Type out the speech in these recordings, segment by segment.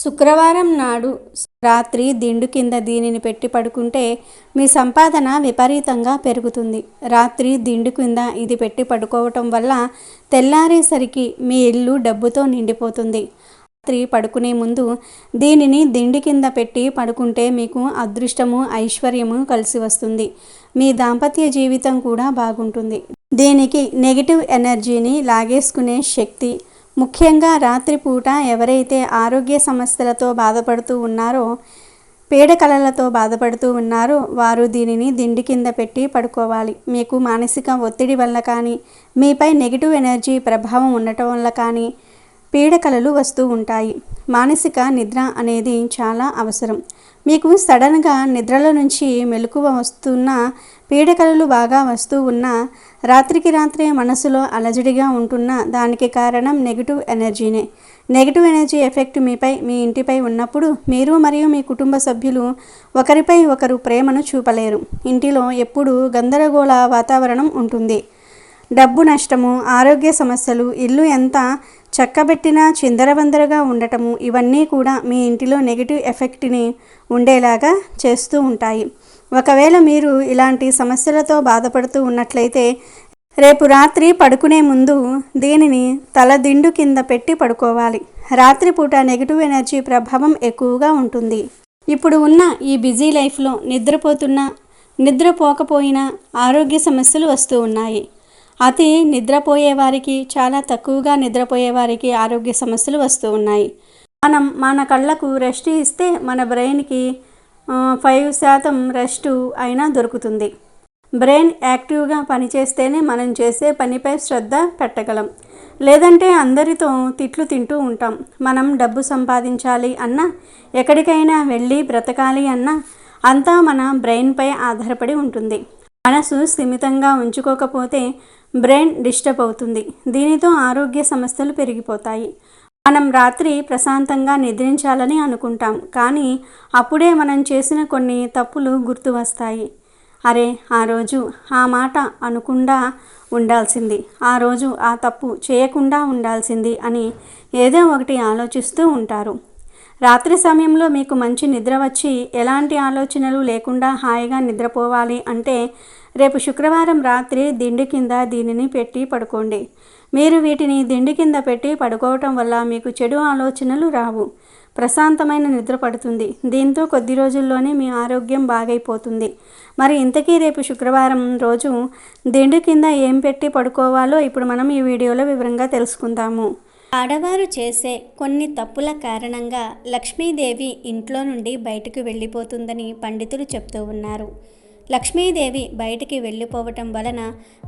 శుక్రవారం నాడు రాత్రి దిండు కింద దీనిని పెట్టి పడుకుంటే మీ సంపాదన విపరీతంగా పెరుగుతుంది. రాత్రి దిండు కింద ఇది పెట్టి పడుకోవటం వల్ల తెల్లారేసరికి మీ ఇల్లు డబ్బుతో నిండిపోతుంది. రాత్రి పడుకునే ముందు దీనిని దిండి కింద పెట్టి పడుకుంటే మీకు అదృష్టము ఐశ్వర్యము కలిసి వస్తుంది. మీ దాంపత్య జీవితం కూడా బాగుంటుంది. దీనికి నెగిటివ్ ఎనర్జీని లాగేసుకునే శక్తి. ముఖ్యంగా రాత్రిపూట ఎవరైతే ఆరోగ్య సమస్యలతో బాధపడుతూ ఉన్నారో పీడకలలతో బాధపడుతూ ఉన్నారో వారు దీనిని దిండి కింద పెట్టి పడుకోవాలి. మీకు మానసిక ఒత్తిడి వల్ల కానీ మీపై నెగిటివ్ ఎనర్జీ ప్రభావం ఉండటం వల్ల కానీ పీడకలలు వస్తూ ఉంటాయి. మానసిక నిద్ర అనేది చాలా అవసరం. మీకు సడన్గా నిద్రల నుంచి మెలకువ వస్తున్న పీడకలలు బాగా వస్తూ ఉన్న రాత్రికి రాత్రే మనసులో అలజడిగా ఉంటున్న దానికి కారణం నెగిటివ్ ఎనర్జీనే నెగిటివ్ ఎనర్జీ ఎఫెక్ట్ మీపై మీ ఇంటిపై ఉన్నప్పుడు మీరు మరియు మీ కుటుంబ సభ్యులు ఒకరిపై ఒకరు ప్రేమను చూపలేరు. ఇంటిలో ఎప్పుడూ గందరగోళ వాతావరణం ఉంటుంది. డబ్బు నష్టము ఆరోగ్య సమస్యలు ఇల్లు ఎంత చక్కబెట్టిన చిందరవందరగా ఉండటము ఇవన్నీ కూడా మీ ఇంటిలో నెగిటివ్ ఎఫెక్ట్ని ఉండేలాగా చేస్తూ ఉంటాయి. ఒకవేళ మీరు ఇలాంటి సమస్యలతో బాధపడుతూ ఉన్నట్లయితే రేపు రాత్రి పడుకునే ముందు దీనిని తలదిండు కింద పెట్టి పడుకోవాలి. రాత్రిపూట నెగిటివ్ ఎనర్జీ ప్రభావం ఎక్కువగా ఉంటుంది. ఇప్పుడు ఉన్న ఈ బిజీ లైఫ్లో నిద్రపోతున్న నిద్రపోకపోయినా ఆరోగ్య సమస్యలు వస్తూ ఉన్నాయి. అతి నిద్రపోయేవారికి చాలా తక్కువగా నిద్రపోయేవారికి ఆరోగ్య సమస్యలు వస్తూ ఉన్నాయి. మనం మన కళ్ళకు రెస్ట్ ఇస్తే మన బ్రెయిన్కి ఫైవ్ శాతం రెస్ట్ అయినా దొరుకుతుంది. బ్రెయిన్ యాక్టివ్గా పనిచేస్తేనే మనం చేసే పనిపై శ్రద్ధ పెట్టగలం. లేదంటే అందరితో తిట్లు తింటూ ఉంటాం. మనం డబ్బు సంపాదించాలి అన్నా ఎక్కడికైనా వెళ్ళి బ్రతకాలి అన్నా అంతా మన బ్రెయిన్పై ఆధారపడి ఉంటుంది. మనసు స్థిమితంగా ఉంచుకోకపోతే బ్రెయిన్ డిస్టర్బ్ అవుతుంది. దీనితో ఆరోగ్య సమస్యలు పెరిగిపోతాయి. మనం రాత్రి ప్రశాంతంగా నిద్రించాలని అనుకుంటాం. కానీ అప్పుడే మనం చేసిన కొన్ని తప్పులు గుర్తు వస్తాయి. అరే ఆ రోజు ఆ మాట అనుకుండా ఉండాల్సింది. ఆ రోజు ఆ తప్పు చేయకుండా ఉండాల్సింది అని ఏదో ఒకటి ఆలోచిస్తూ ఉంటారు. రాత్రి సమయంలో మీకు మంచి నిద్ర వచ్చి ఎలాంటి ఆలోచనలు లేకుండా హాయిగా నిద్రపోవాలి అంటే రేపు శుక్రవారం రాత్రి దిండు కింద దీనిని పెట్టి పడుకోండి. మీరు వీటిని దిండు కింద పెట్టి పడుకోవటం వల్ల మీకు చెడు ఆలోచనలు రావు. ప్రశాంతమైన నిద్ర పడుతుంది. దీంతో కొద్ది రోజుల్లోనే మీ ఆరోగ్యం బాగైపోతుంది. మరి ఇంతకీ రేపు శుక్రవారం రోజు దిండు కింద ఏం పెట్టి పడుకోవాలో ఇప్పుడు మనం ఈ వీడియోలో వివరంగా తెలుసుకుందాము. ఆడవారు చేసే కొన్ని తప్పుల కారణంగా లక్ష్మీదేవి ఇంట్లో నుండి బయటకు వెళ్ళిపోతుందని పండితులు చెప్తూ ఉన్నారు. లక్ష్మీదేవి బయటికి వెళ్ళిపోవటం వలన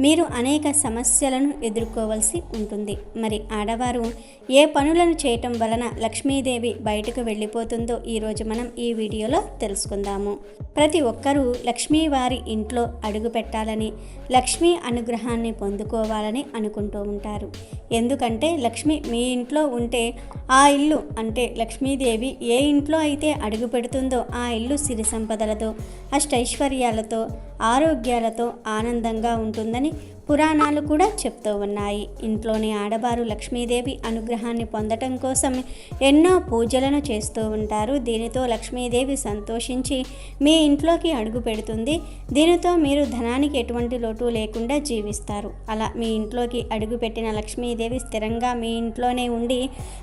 మీరు అనేక సమస్యలను ఎదుర్కోవలసి ఉంటుంది. మరి ఆడవారు ఏ పనులను చేయటం వలన లక్ష్మీదేవి బయటకు వెళ్ళిపోతుందో ఈరోజు మనం ఈ వీడియోలో తెలుసుకుందాము. ప్రతి ఒక్కరూ లక్ష్మీవారి ఇంట్లో అడుగు పెట్టాలని లక్ష్మీ అనుగ్రహాన్ని పొందుకోవాలని అనుకుంటూ ఉంటారు. ఎందుకంటే లక్ష్మి మీ ఇంట్లో ఉంటే ఆ ఇల్లు అంటే లక్ష్మీదేవి ఏ ఇంట్లో అయితే అడుగు పెడుతుందో ఆ ఇల్లు సిరి సంపదలతో అష్టైశ్వర్యాలతో పుస్తకాలతో ఆరోగ్యాలతో ఆనందంగా ఉంటుందని పురాణాలు కూడా చెప్తూ ఉన్నాయి. ఇంట్లోని ఆడవారు లక్ష్మీదేవి అనుగ్రహాన్ని పొందటం కోసం ఎన్నో పూజలను చేస్తూ ఉంటారు. దీనితో లక్ష్మీదేవి సంతోషించి మీ ఇంట్లోకి అడుగు పెడుతుంది. దీనితో మీరు ధనానికి ఎటువంటి లోటు లేకుండా జీవిస్తారు. అలా మీ ఇంట్లోకి అడుగు పెట్టిన లక్ష్మీదేవి స్థిరంగా మీ ఇంట్లోనే ఉండి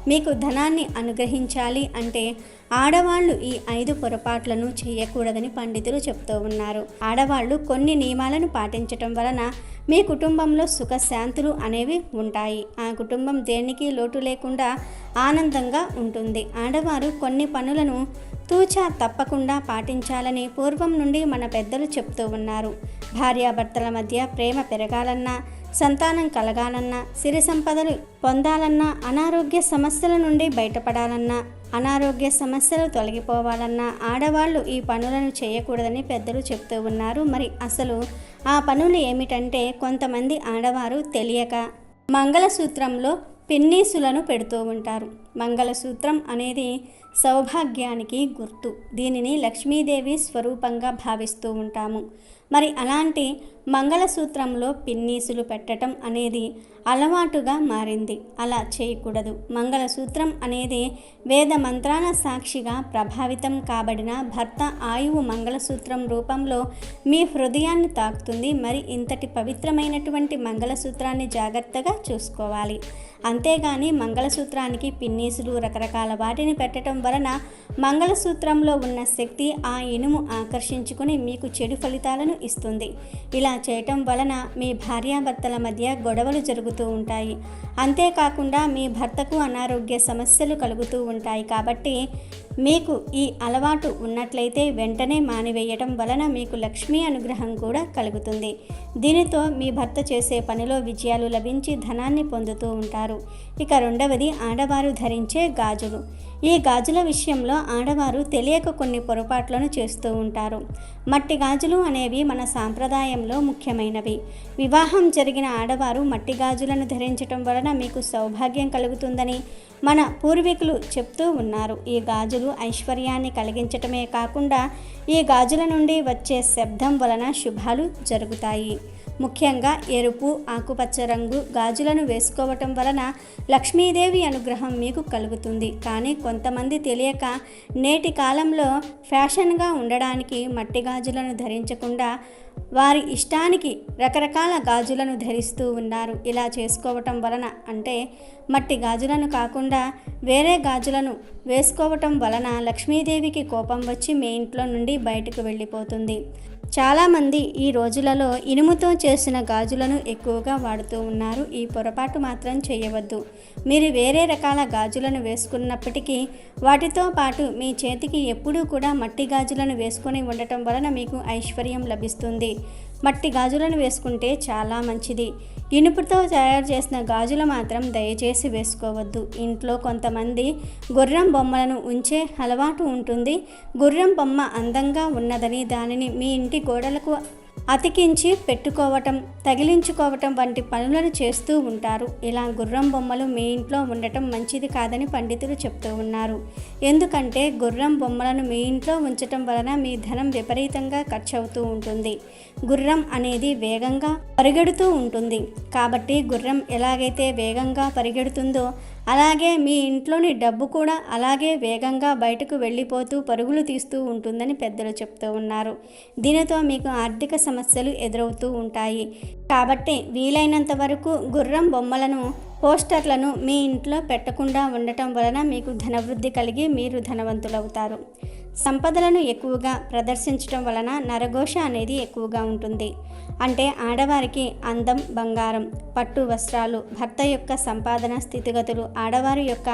మీకు ధనాన్ని అనుగ్రహించాలి అంటే ఆడవాళ్ళు ఈ ఐదు పొరపాట్లను చేయకూడదని పండితులు చెప్తూ ఉన్నారు. ఆడవాళ్ళు కొన్ని నియమాలను పాటించటం వలన మీ కుటుంబంలో సుఖశాంతులు అనేవి ఉంటాయి. ఆ కుటుంబం దేనికి లోటు లేకుండా ఆనందంగా ఉంటుంది. ఆడవారు కొన్ని పనులను తూచా తప్పకుండా పాటించాలని పూర్వం నుండి మన పెద్దలు చెప్తూ ఉన్నారు. భార్యాభర్తల మధ్య ప్రేమ పెరగాలన్నా సంతానం కలగాలన్నా సిరి సంపదలు పొందాలన్నా అనారోగ్య సమస్యల నుండి బయటపడాలన్నా అనారోగ్య సమస్యలు తొలగిపోవాలన్నా ఆడవాళ్ళు ఈ పనులను చేయకూడదని పెద్దలు చెప్తూ ఉన్నారు. మరి అసలు ఆ పనులు ఏమిటంటే కొంతమంది ఆడవారు తెలియక మంగళసూత్రంలో పిన్నీసులను పెడుతూ ఉంటారు. మంగళసూత్రం అనేది సౌభాగ్యానికి గుర్తు. దీనిని లక్ష్మీదేవి స్వరూపంగా భావిస్తూ ఉంటాము. మరి అలాంటి మంగళసూత్రంలో పిన్నీసులు పెట్టడం అనేది అలవాటుగా మారింది. అలా చేయకూడదు. మంగళసూత్రం అనేది వేద మంత్రాల సాక్షిగా ప్రభావితం కాబడిన భర్త ఆయువు మంగళసూత్రం రూపంలో మీ హృదయాన్ని తాకుతుంది. మరి ఇంతటి పవిత్రమైనటువంటి మంగళసూత్రాన్ని జాగ్రత్తగా చూసుకోవాలి. అంతేగాని మంగళసూత్రానికి పిన్ని పిన్నీసులు రకరకాల వాటిని పెట్టడం వలన మంగళసూత్రంలో ఉన్న శక్తి ఆ ఇనుము ఆకర్షించుకుని మీకు చెడు ఫలితాలను ఇస్తుంది. ఇలా చేయటం వలన మీ భార్యాభర్తల మధ్య గొడవలు జరుగుతూ ఉంటాయి. అంతేకాకుండా మీ భర్తకు అనారోగ్య సమస్యలు కలుగుతూ ఉంటాయి కాబట్టి మీకు ఈ అలవాటు ఉన్నట్లయితే వెంటనే మానివేయటం వలన మీకు లక్ష్మీ అనుగ్రహం కూడా కలుగుతుంది. దీనితో మీ భర్త చేసే పనిలో విజయాలు లభించి ధనాన్ని పొందుతూ ఉంటారు. ఇక రెండవది ఆడవారు ధరించే గాజులు. ఈ గాజుల విషయంలో ఆడవారు తెలియక కొన్ని పొరపాట్లను చేస్తూ ఉంటారు. మట్టి గాజులు అనేవి మన సాంప్రదాయంలో ముఖ్యమైనవి. వివాహం జరిగిన ఆడవారు మట్టి గాజులను ధరించటం వలన మీకు సౌభాగ్యం కలుగుతుందని మన పూర్వీకులు చెప్తూ ఉన్నారు. ఈ గాజులు ఐశ్వర్యాన్ని కలిగించటమే కాకుండా ఈ గాజుల నుండి వచ్చే శబ్దం వలన శుభాలు జరుగుతాయి. ముఖ్యంగా ఎరుపు ఆకుపచ్చ రంగు గాజులను వేసుకోవటం వలన లక్ష్మీదేవి అనుగ్రహం మీకు కలుగుతుంది. కానీ కొంతమంది తెలియక నేటి కాలంలో ఫ్యాషన్గా ఉండడానికి మట్టి గాజులను ధరించకుండా వారి ఇష్టానికి రకరకాల గాజులను ధరిస్తూ ఉన్నారు. ఇలా చేసుకోవటం వలన అంటే మట్టి గాజులను కాకుండా వేరే గాజులను వేసుకోవటం వలన లక్ష్మీదేవికి కోపం వచ్చి మీ ఇంట్లో నుండి బయటకు వెళ్ళిపోతుంది. చాలామంది ఈ రోజులలో ఇనుముతో చేసిన గాజులను ఎక్కువగా వాడుతూ ఉన్నారు. ఈ పొరపాటు మాత్రం చేయవద్దు. మీరు వేరే రకాల గాజులను వేసుకున్నప్పటికీ వాటితో పాటు మీ చేతికి ఎప్పుడూ కూడా మట్టి గాజులను వేసుకొని ఉండటం వలన మీకు ఐశ్వర్యం లభిస్తుంది. మట్టి గాజులను వేసుకుంటే చాలా మంచిది. ఇనుపుతో తయారు చేసిన గాజులు మాత్రం దయచేసి వేసుకోవద్దు. ఇంట్లో కొంతమంది గుర్రం బొమ్మలను ఉంచే అలవాటు ఉంటుంది. గుర్రం బొమ్మ అందంగా ఉన్నదని దానిని మీ ఇంటి గోడలకు అతికించి పెట్టుకోవటం తగిలించుకోవటం వంటి పనులను చేస్తూ ఉంటారు. ఇలా గుర్రం బొమ్మలు మీ ఇంట్లో ఉండటం మంచిది కాదని పండితులు చెప్తూ ఉన్నారు. ఎందుకంటే గుర్రం బొమ్మలను మీ ఇంట్లో ఉంచటం వలన మీ ధనం విపరీతంగా ఖర్చు అవుతూ ఉంటుంది. గుర్రం అనేది వేగంగా పరిగెడుతూ ఉంటుంది. కాబట్టి గుర్రం ఎలాగైతే వేగంగా పరిగెడుతుందో అలాగే మీ ఇంట్లోని డబ్బు కూడా అలాగే వేగంగా బయటకు వెళ్ళిపోతూ పరుగులు తీస్తూ ఉంటుందని పెద్దలు చెప్తూ ఉన్నారు. దీనితో మీకు ఆర్థిక సమస్యలు ఎదురవుతూ ఉంటాయి. కాబట్టి వీలైనంత వరకు గుర్రం బొమ్మలను పోస్టర్లను మీ ఇంట్లో పెట్టకుండా ఉండటం వలన మీకు ధనవృద్ధి కలిగి మీరు ధనవంతులవుతారు. సంపదలను ఎక్కువగా ప్రదర్శించడం వలన నరఘోష అనేది ఎక్కువగా ఉంటుంది. అంటే ఆడవారికి అందం బంగారం పట్టు వస్త్రాలు భర్త యొక్క సంపాదన స్థితిగతులు ఆడవారి యొక్క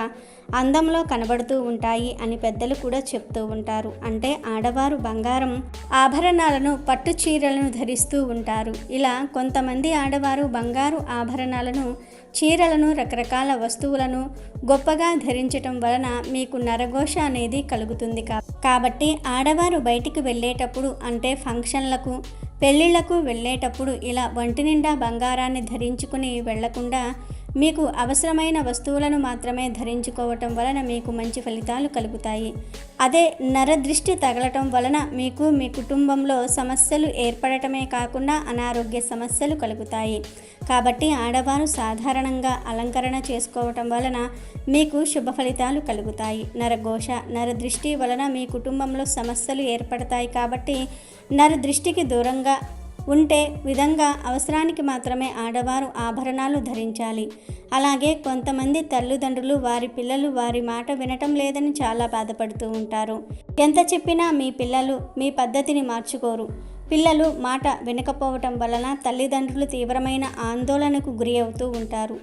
అందంలో కనబడుతూ ఉంటాయి అని పెద్దలు కూడా చెప్తూ ఉంటారు. అంటే ఆడవారు బంగారం ఆభరణాలను పట్టు చీరలను ధరిస్తూ ఉంటారు. ఇలా కొంతమంది ఆడవారు బంగారు ఆభరణాలను చీరలను రకరకాల వస్తువులను గొప్పగా ధరించటం వలన మీకు నరఘోష అనేది కలుగుతుంది కాబట్టి ఆడవారు బయటికి వెళ్ళేటప్పుడు అంటే ఫంక్షన్లకు పెళ్ళిళ్ళకు వెళ్ళేటప్పుడు ఇలా ఒంటి నిండా బంగారాన్ని ధరించుకుని వెళ్ళకుండా మీకు అవసరమైన వస్తువులను మాత్రమే ధరించుకోవటం వలన మీకు మంచి ఫలితాలు కలుగుతాయి. అదే నరదృష్టి తగలటం వలన మీకు మీ కుటుంబంలో సమస్యలు ఏర్పడటమే కాకుండా అనారోగ్య సమస్యలు కలుగుతాయి. కాబట్టి ఆడవారు సాధారణంగా అలంకరణ చేసుకోవటం వలన మీకు శుభ ఫలితాలు కలుగుతాయి. నరఘోష నరదృష్టి వలన మీ కుటుంబంలో సమస్యలు ఏర్పడతాయి కాబట్టి నరదృష్టికి దూరంగా ఉంటే విధంగా అవసరానికి మాత్రమే ఆడవారు ఆభరణాలు ధరించాలి. అలాగే కొంతమంది తల్లిదండ్రులు వారి పిల్లలు వారి మాట వినటం లేదని చాలా బాధపడుతూ ఉంటారు. ఎంత చెప్పినా మీ పిల్లలు మీ పద్ధతిని మార్చుకోరు. పిల్లలు మాట వినకపోవటం వలన తల్లిదండ్రులు తీవ్రమైన ఆందోళనకు గురి అవుతూ ఉంటారు.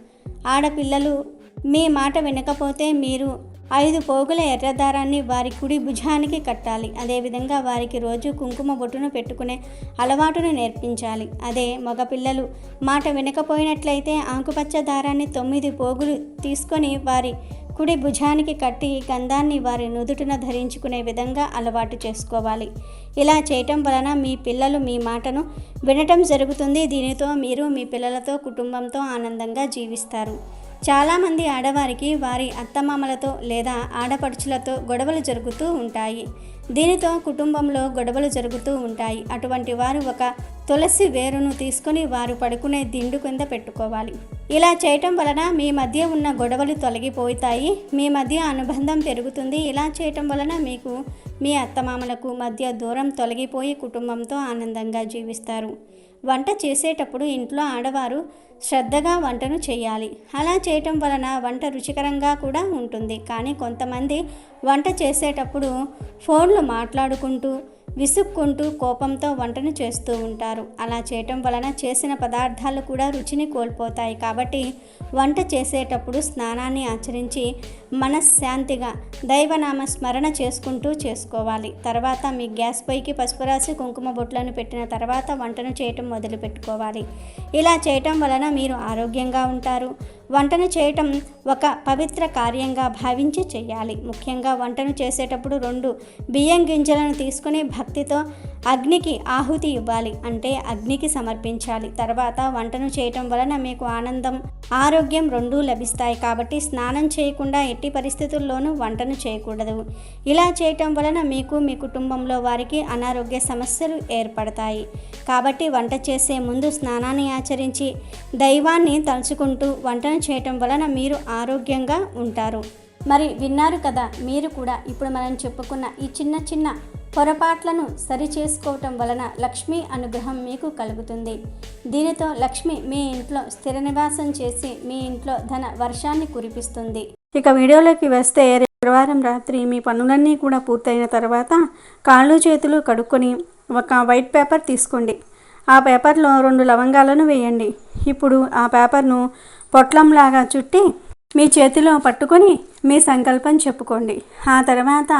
ఆడపిల్లలు మీ మాట వినకపోతే మీరు ఐదు పోగుల ఎర్రదారాన్ని వారి కుడి భుజానికి కట్టాలి. అదేవిధంగా వారికి రోజు కుంకుమ బొట్టును పెట్టుకునే అలవాటును నేర్పించాలి. అదే మగపిల్లలు. మాట వినకపోయినట్లయితే ఆకుపచ్చ దారాన్ని తొమ్మిది పోగులు తీసుకొని వారి కుడి భుజానికి కట్టి గంధాన్ని వారి నుదుటిన ధరించుకునే విధంగా అలవాటు చేసుకోవాలి. ఇలా చేయటం వలన మీ పిల్లలు మీ మాటను వినటం జరుగుతుంది. దీనితో మీరు మీ పిల్లలతో కుటుంబంతో ఆనందంగా జీవిస్తారు. చాలామంది ఆడవారికి వారి అత్తమామలతో లేదా ఆడపడుచులతో గొడవలు జరుగుతూ ఉంటాయి. దీనితో కుటుంబంలో గొడవలు జరుగుతూ ఉంటాయి. అటువంటి వారు ఒక తులసి వేరును తీసుకొని వారు పడుకునే దిండు కింద పెట్టుకోవాలి. ఇలా చేయటం వలన మీ మధ్య ఉన్న గొడవలు తొలగిపోతాయి. మీ మధ్య అనుబంధం పెరుగుతుంది. ఇలా చేయటం వలన మీకు మీ అత్తమామలకు మధ్య దూరం తొలగిపోయి కుటుంబంతో ఆనందంగా జీవిస్తారు. వంట చేసేటప్పుడు ఇంట్లో ఆడవారు శ్రద్ధగా వంటను చేయాలి. అలా చేయటం వలన వంట రుచికరంగా కూడా ఉంటుంది. కానీ కొంతమంది వంట చేసేటప్పుడు ఫోన్లు మాట్లాడుకుంటూ విసుక్కుంటూ కోపంతో వంటను చేస్తూ ఉంటారు. అలా చేయటం వలన చేసిన పదార్థాలు కూడా రుచిని కోల్పోతాయి. కాబట్టి వంట చేసేటప్పుడు స్నానాన్ని ఆచరించి మనశ్శాంతిగా దైవనామ స్మరణ చేసుకుంటూ చేసుకోవాలి. తర్వాత మీ గ్యాస్ పైకి పసుపు రాసి కుంకుమ బొట్లను పెట్టిన తర్వాత వంటను చేయటం మొదలు పెట్టుకోవాలి ఇలా చేయటం వలన మీరు ఆరోగ్యంగా ఉంటారు. వంటను చేయటం ఒక పవిత్ర కార్యంగా భావించి చేయాలి. ముఖ్యంగా వంటను చేసేటప్పుడు రెండు బియ్యం గింజలను తీసుకుని భక్తితో అగ్నికి ఆహుతి ఇవ్వాలి అంటే అగ్నికి సమర్పించాలి. తర్వాత వంటను చేయటం వలన మీకు ఆనందం ఆరోగ్యం రెండూ లభిస్తాయి. కాబట్టి స్నానం చేయకుండా ఎట్టి పరిస్థితుల్లోనూ వంటను చేయకూడదు. ఇలా చేయటం వలన మీకు మీ కుటుంబంలో వారికి అనారోగ్య సమస్యలు ఏర్పడతాయి. కాబట్టి వంట చేసే ముందు స్నానాన్ని ఆచరించి దైవాన్ని తలుచుకుంటూ వంటను చేయటం వలన మీరు ఆరోగ్యంగా ఉంటారు. మరి విన్నారు కదా మీరు కూడా ఇప్పుడు మనం చెప్పుకున్న ఈ చిన్న చిన్న పొరపాట్లను సరి చేసుకోవటం వలన లక్ష్మీ అనుగ్రహం మీకు కలుగుతుంది. దీనితో లక్ష్మి మీ ఇంట్లో స్థిర నివాసం చేసి మీ ఇంట్లో ధన వర్షాన్ని కురిపిస్తుంది. ఇక వీడియోలోకి వస్తే శుక్రవారం రాత్రి మీ పనులన్నీ కూడా పూర్తయిన తర్వాత కాళ్ళు చేతులు కడుక్కొని ఒక వైట్ పేపర్ తీసుకోండి. ఆ పేపర్లో రెండు లవంగాలను వేయండి. ఇప్పుడు ఆ పేపర్ను పొట్లంలాగా చుట్టి మీ చేతిలో పట్టుకొని మీ సంకల్పం చెప్పుకోండి. ఆ తర్వాత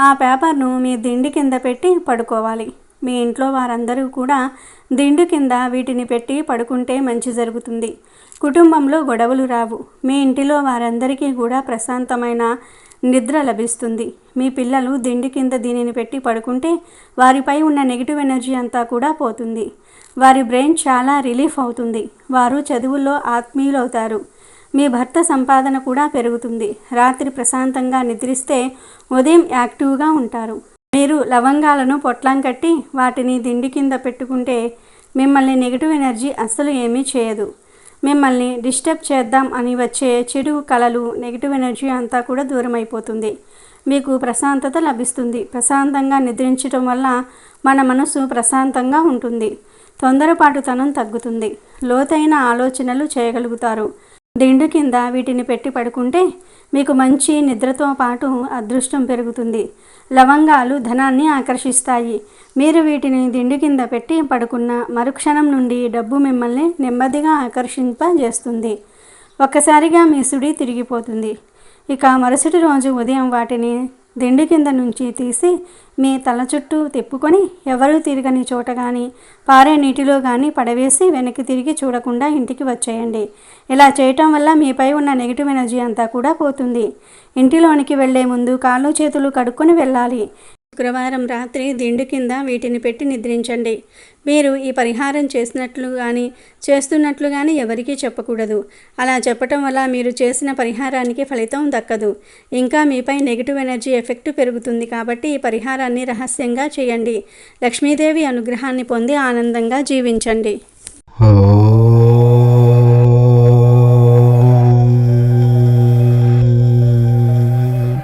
ఆ పేపర్ను మీ దిండి కింద పెట్టి పడుకోవాలి. మీ ఇంట్లో వారందరూ కూడా దిండు కింద వీటిని పెట్టి పడుకుంటే మంచి జరుగుతుంది. కుటుంబంలో గొడవలు రావు. మీ ఇంటిలో వారందరికీ కూడా ప్రశాంతమైన నిద్ర లభిస్తుంది. మీ పిల్లలు దిండి కింద దీనిని పెట్టి పడుకుంటే వారిపై ఉన్న నెగిటివ్ ఎనర్జీ అంతా కూడా పోతుంది. వారి బ్రెయిన్ చాలా రిలీఫ్ అవుతుంది. వారు చదువుల్లో ఆత్మీయులవుతారు. మీ భర్త సంపాదన కూడా పెరుగుతుంది. రాత్రి ప్రశాంతంగా నిద్రిస్తే ఉదయం యాక్టివ్గా ఉంటారు. మీరు లవంగాలను పొట్లం కట్టి వాటిని దిండి కింద పెట్టుకుంటే మిమ్మల్ని నెగిటివ్ ఎనర్జీ అస్సలు ఏమీ చేయదు. మిమ్మల్ని డిస్టర్బ్ చేద్దాం అని వచ్చే చెడు కళలు నెగిటివ్ ఎనర్జీ అంతా కూడా దూరం అయిపోతుంది. మీకు ప్రశాంతత లభిస్తుంది. ప్రశాంతంగా నిద్రించడం వల్ల మన మనసు ప్రశాంతంగా ఉంటుంది. తొందరపాటుతనం తగ్గుతుంది. లోతైన ఆలోచనలు చేయగలుగుతారు. దిండు కింద వీటిని పెట్టి పడుకుంటే మీకు మంచి నిద్రతో పాటు అదృష్టం పెరుగుతుంది. లవంగాలు ధనాన్ని ఆకర్షిస్తాయి. మీరు వీటిని దిండు కింద పెట్టి పడుకున్న మరుక్షణం నుండి డబ్బు మిమ్మల్ని నెమ్మదిగా ఆకర్షింపజేస్తుంది. ఒక్కసారిగా మీ సుడి తిరిగిపోతుంది. ఇక మరుసటి రోజు ఉదయం వాటిని దిండు కింద నుంచి తీసి మీ తల చుట్టూ తిప్పుకొని ఎవరూ తిరగని చోట కానీ పారే నీటిలో కానీ పడవేసి వెనక్కి తిరిగి చూడకుండా ఇంటికి వచ్చేయండి. ఇలా చేయటం వల్ల మీపై ఉన్న నెగిటివ్ ఎనర్జీ అంతా కూడా పోతుంది. ఇంటిలోనికి వెళ్ళే ముందు కాళ్ళు చేతులు కడుక్కొని వెళ్ళాలి. శుక్రవారం రాత్రి దిండు కింద వీటిని పెట్టి నిద్రించండి. మీరు ఈ పరిహారం చేసినట్లు కానీ చేస్తున్నట్లు కానీ ఎవరికీ చెప్పకూడదు. అలా చెప్పటం వల్ల మీరు చేసిన పరిహారానికి ఫలితం దక్కదు. ఇంకా మీపై నెగిటివ్ ఎనర్జీ ఎఫెక్ట్ పెరుగుతుంది కాబట్టి ఈ పరిహారాన్ని రహస్యంగా చేయండి. లక్ష్మీదేవి అనుగ్రహాన్ని పొంది ఆనందంగా జీవించండి.